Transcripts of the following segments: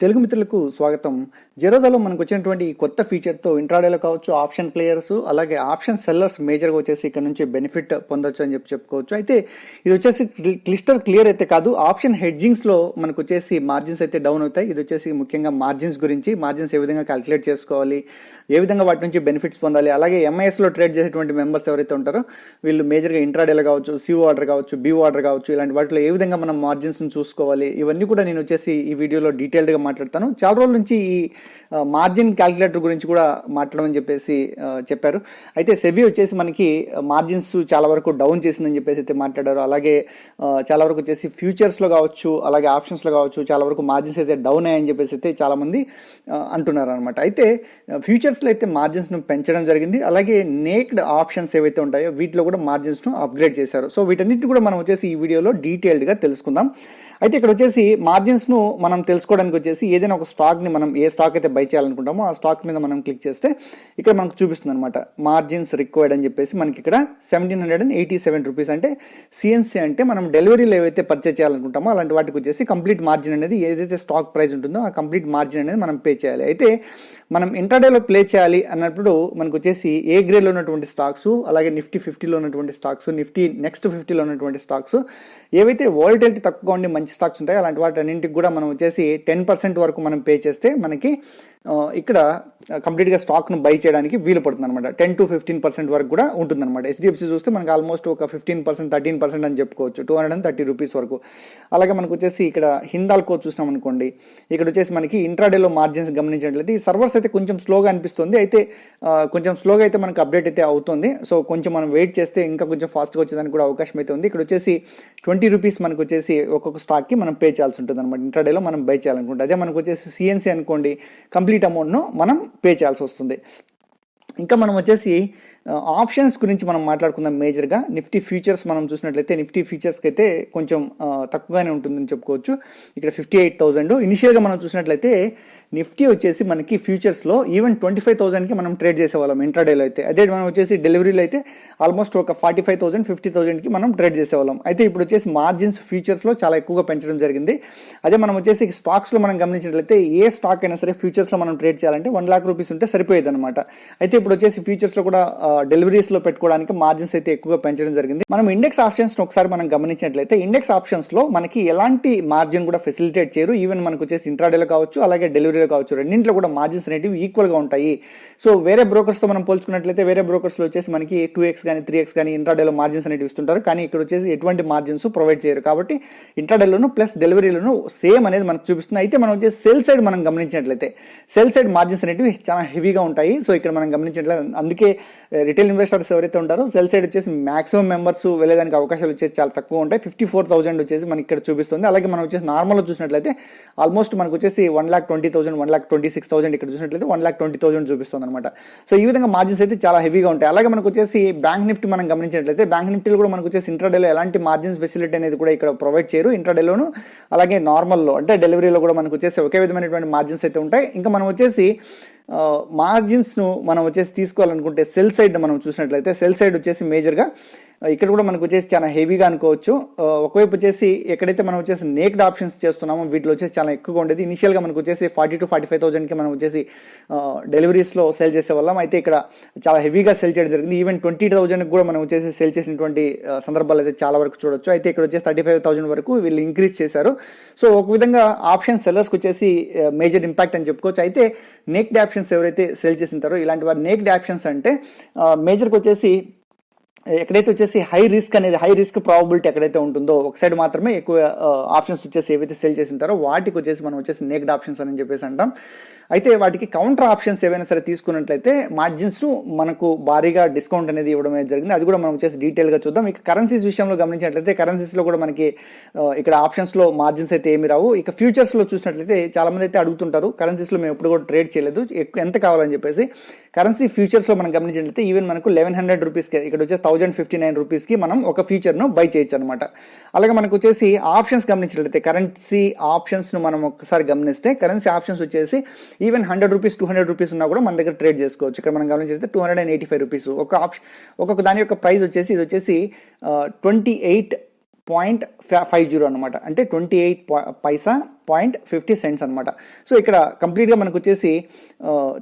తెలుగు మిత్రులకు స్వాగతం. జెరోదాలో మనకు వచ్చినటువంటి కొత్త ఫీచర్తో ఇంట్రాడేలో కావచ్చు ఆప్షన్ ప్లేయర్స్ అలాగే ఆప్షన్ సెల్లర్స్ మేజర్గా వచ్చేసి ఇక్కడ నుంచి బెనిఫిట్ పొందొచ్చు అని చెప్పి చెప్పుకోవచ్చు. అయితే ఇది వచ్చేసి క్లిస్టర్ క్లియర్ అయితే కాదు ఆప్షన్ హెడ్జింగ్స్లో మనకు వచ్చేసి మార్జిన్స్ అయితే డౌన్ అవుతాయి. ఇది వచ్చేసి ముఖ్యంగా మార్జిన్స్ గురించి మార్జిన్స్ ఏ విధంగా క్యాలిక్యులేట్ చేసుకోవాలి ఏ విధంగా వాటి నుంచి బెనిఫిట్స్ పొందాలి అలాగే ఎంఐఎస్లో ట్రేడ్ చేసేటువంటి మెంబర్స్ ఎవరైతే ఉంటారో వీళ్ళు మేజర్గా ఇంట్రాడేలో కావచ్చు సిఓ ఆర్డర్ కావచ్చు బీ ఆర్డర్ కావచ్చు ఇలాంటి వాటిలో ఏ విధంగా మనం మార్జిన్స్ని చూసుకోవాలి ఇవన్నీ కూడా నేను వచ్చేసి ఈ వీడియోలో డీటెయిల్డ్గా మాట్లాడతాను. చాలా రోజుల నుంచి ఈ మార్జిన్ క్యాలిక్యులేటర్ గురించి కూడా మాట్లాడమని చెప్పేసి చెప్పారు. అయితే సెబీ వచ్చేసి మనకి మార్జిన్స్ చాలా వరకు డౌన్ చేసిందని చెప్పేసి అయితే మాట్లాడారు. అలాగే చాలా వరకు వచ్చేసి ఫ్యూచర్స్లో కావచ్చు అలాగే ఆప్షన్స్లో కావచ్చు చాలా వరకు మార్జిన్స్ అయితే డౌన్ అయ్యాయని చెప్పేసి అయితే చాలామంది అంటున్నారు అనమాట అయితే ఫ్యూచర్స్లో అయితే మార్జిన్స్ను పెంచడం జరిగింది. అలాగే నేక్డ్ ఆప్షన్స్ ఏవైతే ఉంటాయో వీటిలో కూడా మార్జిన్స్ను అప్గ్రేడ్ చేశారు. సో వీటన్నిటి కూడా మనం వచ్చేసి ఈ వీడియోలో డీటెయిల్డ్గా తెలుసుకుందాం. అయితే ఇక్కడ వచ్చేసి మార్జిన్స్ను మనం తెలుసుకోవడానికి వచ్చేసి ఏదైనా ఒక స్టాక్ని మనం ఏ స్టాక్ అయితే బై చేయాలనుకుంటామో ఆ స్టాక్ మీద మనం క్లిక్ చేస్తే ఇక్కడ మనకు చూపిస్తుంది అనమాట మార్జిన్స్ రిక్వైర్డ్ అని చెప్పేసి మనకి ఇక్కడ seventeen hundred and eighty seven rupees అంటే సిఎన్సీ అంటే మనం డెలివరీలో ఏవైతే పర్చేస్ చేయాలనుకుంటామో అలాంటి వాటికి వచ్చేసి కంప్లీట్ మార్జిన్ అనేది ఏదైతే స్టాక్ ప్రైస్ ఉంటుందో ఆ కంప్లీట్ మార్జిన్ అనేది మనం పే చేయాలి. అయితే మనం ఇంటర్డేలో ప్లే చేయాలి అన్నప్పుడు మనకు వచ్చేసి ఏ గ్రేడ్లో ఉన్నటువంటి స్టాక్స్ అలాగే నిఫ్టీ ఫిఫ్టీలో ఉన్నటువంటి స్టాక్స్ నిఫ్టీ నెక్స్ట్ ఫిఫ్టీలో ఉన్నటువంటి స్టాక్స్ ఏవైతే వాలిటిలిటీ తక్కువగా ఉండి మంచి స్టాక్స్ ఉంటాయో అలాంటి వాటి అన్నింటికి కూడా మనం వచ్చేసి టెన్ పర్సెంట్ వరకు మనం పే చేస్తే మనకి ఇక్కడ కంప్లీట్గా స్టాక్ను బై చేయడానికి వీలు పడుతుంది అనమాట టెన్ టు ఫిఫ్టీన్ పర్సెంట్ వరకు కూడా ఉంటుందన్నమాట. హెచ్డిఎఫ్సి చూస్తే మనకి ఆల్మోస్ట్ ఒక ఫిఫ్టీన్ పర్సెంట్ థర్టీన్ పర్సెంట్ అని చెప్పుకోవచ్చు. Two hundred and thirty rupees వరకు. అలాగే మనకు వచ్చేసి ఇక్కడ హిందాల్కో చూసినాం అనుకోండి. ఇక్కడ వచ్చేసి మనకి ఇంట్రాడేలో మార్జిన్స్ గమనించినట్లయితే ఈ సర్వర్స్ అయితే కొంచెం స్లోగా అనిపిస్తుంది. అయితే కొంచెం స్లోగా అయితే మనకు అప్డేట్ అయితే అవుతుంది. సో కొంచెం మనం వెయిట్ చేస్తే ఇంకా కొంచెం ఫాస్ట్గా వచ్చేదానికి కూడా అవకాశం అయితే ఉంది. ఇక్కడ వచ్చేసి ట్వంటీ రూపీస్ మనకు వచ్చేసి ఒక్కొక్క స్టాక్కి మనం పే చేయాల్సి ఉంటుంది అనమాట ఇంట్రాడేలో మనం బై చేయాలనుకుంటే. అదే మనకు వచ్చేసి సిఎన్సీ అనుకోండి. కంప్లీట్ అమౌంట్ను మనం పే చేయాల్సి వస్తుంది. ఇంకా మనం వచ్చేసి ఆప్షన్స్ గురించి మనం మాట్లాడుకుందాం మేజర్గా నిఫ్టీ ఫ్యూచర్స్ మనం చూసినట్లయితే నిఫ్టీ ఫ్యూచర్స్కి అయితే కొంచెం తక్కువగానే ఉంటుందని చెప్పుకోవచ్చు. ఇక్కడ ఫిఫ్టీ ఎయిట్ థౌసండ్ ఇనిషియల్గా మనం చూసినట్లయితే నిఫ్టీ వచ్చేసి మనకి ఫ్యూచర్స్లో ఈవెన్ ట్వంటీ ఫైవ్ థౌసండ్కి మనం ట్రేడ్ చేసేవాళ్ళం ఇంట్రాడేలో అయితే. అదే మనం వచ్చేసి డెలివరీలో అయితే ఆల్మోస్ట్ ఒక ఫార్టీ ఫైవ్ థౌసండ్ ఫిఫ్టీ థౌసండ్కి మనం ట్రేడ్ చేసేవాళ్ళం. అయితే ఇప్పుడు వచ్చేసి మార్జిన్స్ ఫ్యూచర్స్లో చాలా ఎక్కువగా పెంచడం జరిగింది. అదే మనం వచ్చేసి స్టాక్స్లో మనం గమనించినట్లయితే ఏ స్టాక్ అయినా సరే ఫ్యూచర్స్లో మనం ట్రేడ్ చేయాలంటే వన్ లాక్ రూపీస్ ఉంటే సరిపోయేది అనమాట అయితే ఇప్పుడు వచ్చేసి ఫ్యూచర్స్లో కూడా డెలివరీస్లో పెట్టుకోవడానికి మార్జిన్స్ అయితే ఎక్కువగా పెంచడం జరిగింది. మనం ఇండెక్స్ ఆప్షన్స్ ఒకసారి మనం గమనించినట్లయితే ఇండెక్స్ ఆప్షన్స్లో మనకి ఎలాంటి మార్జిన్ కూడా ఫెసిలిటేట్ చేయరు. ఈవెన్ మనకు వచ్చేసి ఇంట్రాడేలో కావచ్చు అలాగే డెలివరీలో కావచ్చు రెండింటిలో కూడా మార్జిన్స్ అనేటివి ఈక్వల్గా ఉంటాయి. సో వేరే బ్రోకర్స్తో మనం పోల్చుకున్నట్లయితే వేరే బ్రోకర్స్లో వచ్చేసి మనకి టూ ఎక్స్ కానీ త్రీ ఎక్స్ కానీ ఇంట్రాడేలో మార్జిన్స్ అనేవి ఇస్తుంటారు. కానీ ఇక్కడ వచ్చేసి ఎటువంటి మార్జిన్స్ ప్రొవైడ్ చేయరు. కాబట్టి ఇంట్రాడేలోను ప్లస్ డెలివరీలోను సేమ్ అనేది మనకు చూపిస్తుంది. అయితే మనం వచ్చేసి సెల్ సైడ్ మనం గమనించినట్లయితే సెల్ సైడ్ మార్జిన్స్ అనేటివి చాలా హెవీగా ఉంటాయి. సో ఇక్కడ మనం గమనించినట్లయితే అందుకే రిటైల్ ఇన్వెస్టర్స్ ఎవరైతే ఉంటారో సెల్ సైడ్ వచ్చేసి మాక్సిమం మెంబర్స్ వెళ్ళేదానికి అవకాశాలు వచ్చేసి చాలా తక్కువ ఉంటాయి. ఫిఫ్టీ ఫోర్ థౌసండ్ వచ్చేసి మనకి ఇక్కడ చూపిస్తుంది. అలాగే మనం వచ్చేసి నార్మల్ చూసినట్లయితే ఆల్మోస్ట్ మనకు వచ్చేసి one lakh twenty thousand one lakh twenty six thousand ఇక్కడ చూసినట్లయితే వన్ లాక్ ట్వంటీ థౌసండ్ చూపిస్తుంది అనమాట సో ఈ విధంగా మార్జిన్స్ అయితే చాలా హెవీగా ఉంటాయి. అలాగే మనకు వచ్చేసి బ్యాంక్ నిఫ్టీ మనం గమనించినట్లయితే బ్యాంక్ నిఫ్టీలో కూడా మనకు వచ్చేసి ఇంట్రాడేలో ఎలాంటి మార్జిన్స్ ఫెసిలిటీ అనేది కూడా ఇక్కడ ప్రొవైడ్ చేయరు. ఇంట్రాడేలోను అలాగే నార్మల్లో అంటే డెలివరీలో కూడా మనకు వచ్చేసి ఒకే విధమైనటువంటి మార్జిన్స్ అయితే ఉంటాయి. ఇంకా మనం వచ్చేసి మార్జిన్స్ను మనం వచ్చేసి తీసుకోవాలనుకుంటే సెల్ సైడ్ మనం చూసినట్లయితే సెల్ సైడ్ వచ్చేసి మేజర్గా ఇక్కడ కూడా మనకు వచ్చేసి చాలా హెవీగా అనుకోవచ్చు. ఒకవైపు వచ్చేసి ఎక్కడైతే మనం వచ్చేసి నేక్డ్ ఆప్షన్స్ చేస్తున్నామో వీటిలో వచ్చేసి చాలా ఎక్కువగా ఉండేది. ఇనిషియల్గా మనకు వచ్చేసి ఫార్టీ టు ఫార్టీ ఫైవ్ థౌసండ్కి మనం వచ్చేసి డెలివరీస్లో సెల్ చేసే వాళ్ళం. అయితే ఇక్కడ చాలా హెవీగా సెల్ చేయడం జరిగింది. ఈవెన్ ట్వంటీ థౌసండ్కి కూడా మనం వచ్చేసి సెల్ చేసినటువంటి సందర్భాలు అయితే చాలా వరకు చూడొచ్చు. అయితే ఇక్కడ వచ్చేసి థర్టీ ఫైవ్ థౌసండ్ వరకు వీళ్ళు ఇంక్రీజ్ చేశారు. సో ఒక విధంగా ఆప్షన్ సెల్లర్స్కి వచ్చేసి మేజర్ ఇంపాక్ట్ అని చెప్పుకోవచ్చు. అయితే నేక్డ్ ఆప్షన్స్ ఎవరైతే సెల్ చేసింటారో ఇలాంటి వారు నేక్డ్ ఆప్షన్స్ అంటే మేజర్కి వచ్చేసి ఎక్కడైతే వచ్చేసి హై రిస్క్ అనేది హై రిస్క్ ప్రాబిలిటీ ఎక్కడైతే ఉంటుందో ఒక సైడ్ మాత్రమే ఎక్కువ ఆప్షన్స్ వచ్చేసి ఏవైతే సెల్ చేసి ఉంటారో వాటికి వచ్చేసి మనం వచ్చేసి నేక్డ్ ఆప్షన్స్ అని చెప్పేసి అంటాం. అయితే వాటికి కౌంటర్ ఆప్షన్స్ ఏవైనా సరే తీసుకున్నట్లయితే మార్జిన్స్ మనకు భారీగా డిస్కౌంట్ అనేది ఇవ్వడం అనేది జరిగింది. అది కూడా మనం వచ్చేసి డీటెయిల్గా చూద్దాం. ఇక కరెన్సీస్ విషయంలో గమనించినట్లయితే కరెన్సీస్లో కూడా మనకి ఇక్కడ ఆప్షన్స్లో మార్జిన్స్ అయితే ఏమి రావు. ఇక ఫ్యూచర్స్లో చూసినట్లయితే చాలా మంది అయితే అడుగుతుంటారు కరెన్సీస్లో మేము ఎప్పుడు కూడా ట్రేడ్ చేయలేదు. ఎక్కువ ఎంత కావాలని చెప్పేసి. కరెన్సీ ఫ్యూచర్స్లో మనం గమనించినట్లయితే ఈవెన్ మనకు లెవెన్ హండ్రెడ్ రూపీస్కి ఇక్కడ వచ్చేసి థౌజండ్ ఫిఫ్టీ నైన్ రూపీస్కి మనం ఒక ఫ్యూచర్ను బై చేయొచ్చు అనమాట అలాగే మనకు వచ్చేసి ఆప్షన్స్ గమనించినట్లయితే కరెన్సీ ఆప్షన్స్ను మనం ఒకసారి గమనిస్తే కరెన్సీ ఆప్షన్స్ వచ్చేసి even hundred rupees two hundred rupees ఉన్నా కూడా మన దగ్గర ట్రేడ్ చేసుకోవచ్చు. ఇక్కడ మనం గమనించితే two hundred and eighty five rupees. ఒక ఆప్షన్ ఒక్కొక్క దాని యొక్క ప్రైస్ వచ్చేసి ఇది వచ్చేసి twenty eight point five zero అనమాట అంటే twenty eight paisa point fifty cents అనమాట సో ఇక్కడ కంప్లీట్గా మనకు వచ్చేసి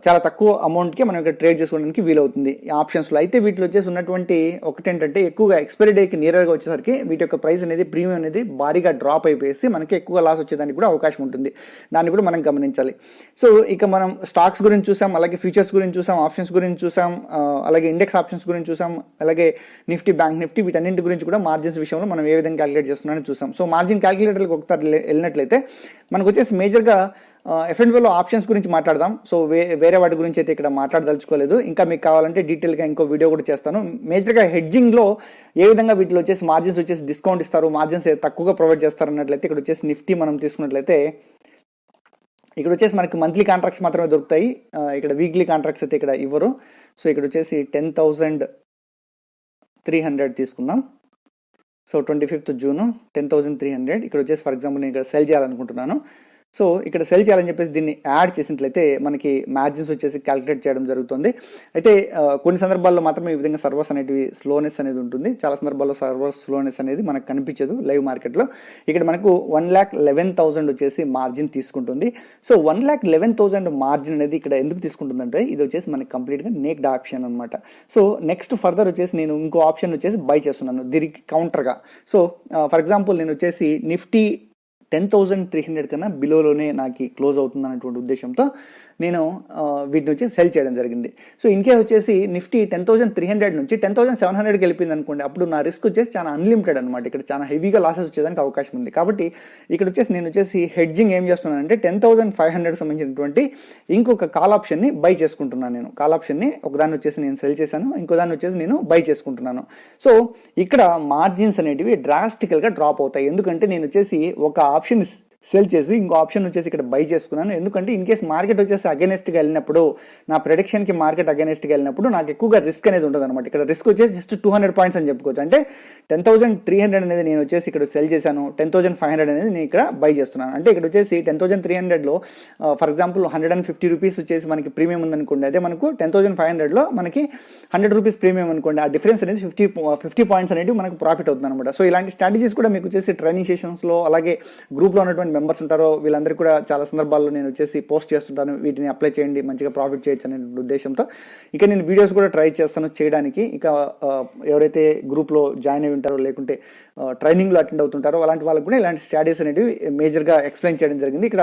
చాలా తక్కువ అమౌంట్కి మనం ఇక్కడ ట్రేడ్ చేసుకోవడానికి వీలవుతుంది. ఈ ఆప్షన్స్లో అయితే వీటిలో వచ్చేసి ఉన్నటువంటి ఒకటి ఏంటంటే ఎక్కువగా ఎక్స్పైరీ డేకి నియర్గా వచ్చేసరికి వీటి యొక్క ప్రైస్ అనేది ప్రీమియం అనేది భారీగా డ్రాప్ అయిపోయేసి మనకి ఎక్కువ లాస్ వచ్చేదానికి కూడా అవకాశం ఉంటుంది. దాన్ని కూడా మనం గమనించాలి. సో ఇక మనం స్టాక్స్ గురించి చూసాం అలాగే ఫ్యూచర్స్ గురించి చూసాం ఆప్షన్స్ గురించి చూసాం అలాగే ఇండెక్స్ ఆప్షన్స్ గురించి చూసాం అలాగే నిఫ్టీ బ్యాంక్ నిఫ్టీ వీటన్నింటి గురించి కూడా మార్జిన్స్ విషయంలో మనం ఏ విధంగా క్యాలిక్యులేట్ చేస్తున్నామని చూసాం. సో మార్జిన్ క్యాలిక్యులేటర్కి ఒకసారి వెళ్ళినట్లయితే మనకు వచ్చేసి మేజర్గా ఎఫ్ఎన్ఓలో ఆప్షన్స్ గురించి మాట్లాడదాం. సో వే వేరే వాటి గురించి అయితే ఇక్కడ మాట్లాడదలుచుకోలేదు. ఇంకా మీకు కావాలంటే డీటెయిల్గా ఇంకో వీడియో కూడా చేస్తాను. మేజర్గా హెడ్జింగ్లో ఏ విధంగా వీటిలో వచ్చేసి మార్జిన్స్ వచ్చేసి డిస్కౌంట్ ఇస్తారు మార్జిన్స్ తక్కువగా ప్రొవైడ్ చేస్తారు అన్నట్లయితే ఇక్కడ వచ్చేసి నిఫ్టీ మనం తీసుకున్నట్లయితే ఇక్కడ వచ్చేసి మనకి మంత్లీ కాంట్రాక్ట్స్ మాత్రమే దొరుకుతాయి. ఇక్కడ వీక్లీ కాంట్రాక్ట్స్ అయితే ఇక్కడ ఇవ్వరు. సో ఇక్కడ వచ్చేసి టెన్ థౌజండ్ త్రీ హండ్రెడ్ తీసుకుందాం. So twenty fifth June ten thousand three hundred ఇక్కడ వచ్చేసి ఫర్ ఎగ్జాంపుల్ నేను ఇక్కడ సెల్ చేయాలనుకుంటున్నాను. సో ఇక్కడ సెల్ చేయాలని చెప్పేసి దీన్ని యాడ్ చేసినట్లయితే మనకి మార్జిన్స్ వచ్చేసి క్యాలిక్యులేట్ చేయడం జరుగుతుంది. అయితే కొన్ని సందర్భాల్లో మాత్రమే ఈ విధంగా సర్వర్స్ అనేటివి స్లోనెస్ అనేది ఉంటుంది. చాలా సందర్భాల్లో సర్వర్స్ స్లోనెస్ అనేది మనకు కనిపించదు లైవ్ మార్కెట్లో ఇక్కడ మనకు వన్ ల్యాక్ లెవెన్ థౌసండ్ వచ్చేసి మార్జిన్ తీసుకుంటుంది. So one lakh eleven thousand margin అనేది ఇక్కడ ఎందుకు తీసుకుంటుందంటే ఇది వచ్చేసి మనకి కంప్లీట్గా నేక్డ్ ఆప్షన్ అనమాట సో నెక్స్ట్ ఫర్దర్ వచ్చేసి నేను ఇంకో ఆప్షన్ వచ్చేసి బై చేస్తున్నాను దీనికి కౌంటర్గా సో ఫర్ ఎగ్జాంపుల్ నేను వచ్చేసి Nifty ten thousand three hundred కన్నా బిలోలోనే నాకు క్లోజ్ అవుతుంది అన్నటువంటి ఉద్దేశంతో నేను వీటి వీటిని వచ్చి సెల్ చేయడం జరిగింది. సో ఇన్కేస్ వచ్చేసి Nifty ten thousand three hundred నుంచి టెన్ థౌసండ్ సెవెన్ హండ్రెడ్కి వెళ్ళిపోయింది అనుకోండి అప్పుడు నా రిస్క్ వచ్చేసి చాలా అన్లిమిటెడ్ అనమాట ఇక్కడ చాలా హెవీగా లాసెస్ వచ్చేదానికి అవకాశం ఉంది. కాబట్టి ఇక్కడ వచ్చేసి నేను వచ్చేసి హెడ్జింగ్ ఏం చేస్తున్నానంటే టెన్ థౌసండ్ ఫైవ్ హండ్రెడ్ సంబంధించినటువంటి ఇంకొక కాల్ ఆప్షన్ని బై చేసుకుంటున్నాను నేను. కాల్ ఆప్షన్ని ఒకదాన్ని వచ్చేసి నేను సెల్ చేశాను ఇంకో దాన్ని వచ్చేసి నేను బై చేసుకుంటున్నాను. సో ఇక్కడ మార్జిన్స్ అనేటివి డ్రాస్టికల్గా డ్రాప్ అవుతాయి. ఎందుకంటే నేను వచ్చేసి ఒక ఆప్షన్ సెల్ చేసి ఇంకో ఆప్షన్ వచ్చేసి ఇక్కడ బై చేసుకున్నాను. ఎందుకంటే ఇన్ కేస్ మార్కెట్ వచ్చేసి అగెనెస్ట్గా వెళ్ళినప్పుడు నా ప్రొడిక్షన్కి మార్కెట్ అగెనెస్ట్గా వెళ్ళినప్పుడు నాకు ఎక్కువగా రిస్క్ అనేది ఉంటుంది అనమాట ఇక్కడ రిస్క్ వచ్చేసి జస్ట్ టూ హండ్రెడ్ పాయింట్స్ అని చెప్పుకోవచ్చు. అంటే టెన్ థౌసండ్ త్రీ హండ్రెడ్ అనేది నేను వచ్చేసి ఇక్కడ సెల్ చేశాను. టెన్ థౌసండ్ ఫైవ్ హండ్రెడ్ అనేది నేను ఇక్కడ బై చేస్తున్నాను. అంటే ఇక్కడ వచ్చేసి టెన్ థౌసండ్ త్రీ హండ్రెడ్లో for example hundred and fifty rupees వచ్చేసి మనకి ప్రీమియం ఉందనుకోండి. అదే మనకు టెన్ థౌసండ్ ఫైవ్ హండ్రెడ్లో మనకి హండ్రెడ్ రూపీస్ ప్రీమియం అనుకోండి. ఆ డిఫరెన్స్ అనేది ఫిఫ్టీ ఫిఫ్టీ పాయింట్స్ అనేవి మనకు ప్రాఫిట్ అవుతుంది అనమాట సో ఇలాంటి స్ట్రాటజీస్ కూడా మీకు వచ్చేసి ట్రైనింగ్ సెషన్స్లో అలాగే గ్రూప్లో ఉన్నటువంటి మెంబర్స్ ఉంటారో వీళ్ళందరికీ కూడా చాలా సందర్భాల్లో నేను వచ్చేసి పోస్ట్ చేస్తుంటాను. వీటిని అప్లై చేయండి మంచిగా ప్రాఫిట్ చేయొచ్చు అనే ఉద్దేశంతో. ఇక నేను వీడియోస్ కూడా ట్రై చేస్తాను చేయడానికి. ఇక ఎవరైతే గ్రూప్లో జాయిన్ అయి ఉంటారో లేకుంటే ట్రైనింగ్లో అటెండ్ అవుతుంటారో అలాంటి వాళ్ళకి కూడా ఇలాంటి స్టడీస్ అనేవి మేజర్గా ఎక్స్ప్లెయిన్ చేయడం జరిగింది. ఇక్కడ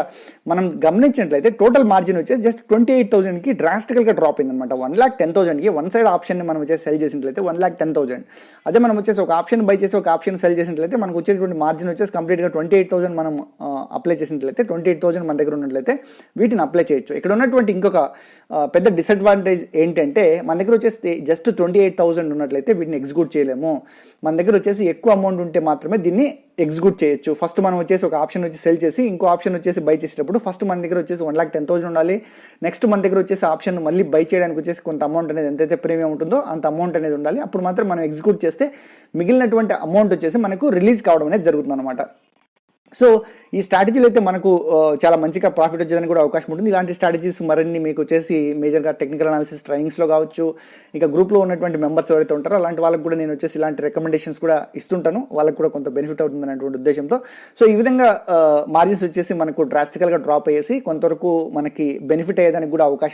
మనం గమనించినట్లయితే టోటల్ మార్జిన్ వచ్చేసి జస్ట్ ట్వంటీ ఎయిట్ థౌసండ్కి డ్రాస్టికల్గా డ్రాప్ అయింది అనమాట వన్ ల్యాక్ టెన్ థౌసండ్కి వన్ సైడ్ ఆప్షన్ని మనం వచ్చేసి సెల్ చేసినట్లయితే వన్ ల్యాక్ టెన్ థౌసండ్. అదే మనం వచ్చేసి ఒక ఆప్షన్ బై చేసి ఒక ఆప్షన్ సెల్ చేసినట్లయితే మనకు వచ్చేటువంటి మార్జిన్ వచ్చేసి కంప్లీట్గా ట్వంటీ ఎయిట్ థౌసండ్ మనం అప్లై చేసినట్లయితే ట్వంటీ ఎయిట్ థౌసండ్ మన దగ్గర ఉన్నట్లయితే వీటిని అప్లై చేయొచ్చు. ఇక్కడ ఉన్నటువంటి ఇంకొక పెద్ద డిసడ్వాంటేజ్ ఏంటంటే మన దగ్గర వచ్చేసి జస్ట్ ట్వంటీ ఎయిట్ థౌసండ్ ఉన్నట్లయితే వీటిని ఎగ్జిక్యూట్ చేయలేము. మన దగ్గర వచ్చేసి ఎక్కువ అమౌంట్ ఉంటే మాత్రమే దీన్ని ఎగ్జిక్యూట్ చేయొచ్చు. ఫస్ట్ మనం వచ్చేసి ఒక ఆప్షన్ వచ్చి సెల్ చేసి ఇంకో ఆప్షన్ వచ్చేసి బై చేసేటప్పుడు ఫస్ట్ మన దగ్గర వచ్చేసి వన్ లాక్ టెన్ థౌసండ్ ఉండాలి. నెక్స్ట్ మన దగ్గర వచ్చేసి ఆప్షన్ మళ్ళీ బై చేయడానికి వచ్చేసి కొంత అమౌంట్ అనేది ఎంతైతే ప్రీమియం ఉంటుందో అంత అమౌంట్ అనేది ఉండాలి. అప్పుడు మాత్రం మనం ఎగ్జిక్యూట్ చేస్తే మిగిలినటువంటి అమౌంట్ వచ్చేసి మనకు రిలీజ్ కావడం అనేది జరుగుతుంది అనమాట సో ఈ స్ట్రాటజీలు అయితే మనకు చాలా మంచిగా ప్రాఫిట్ వచ్చేదానికి కూడా అవకాశం ఉంటుంది. ఇలాంటి స్ట్రాటజీస్ మరిన్ని మీకు వచ్చేసి మేజర్గా టెక్నికల్ అనాలిసిస్ ట్రైనింగ్స్లో కావచ్చు ఇక గ్రూప్లో ఉన్నటువంటి మెంబర్స్ ఎవరైతే ఉంటారో అలాంటి వాళ్ళకి కూడా నేను వచ్చేసి ఇలాంటి రికమెండేషన్స్ కూడా ఇస్తుంటాను. వాళ్ళకి కూడా కొంత బెనిఫిట్ అవుతుంది అనేటువంటి ఉద్దేశంతో. సో ఈ విధంగా మార్జిన్స్ వచ్చేసి మనకు డ్రాస్టికల్గా డ్రాప్ అయ్యేసి కొంతవరకు మనకి బెనిఫిట్ అయ్యేదానికి కూడా అవకాశం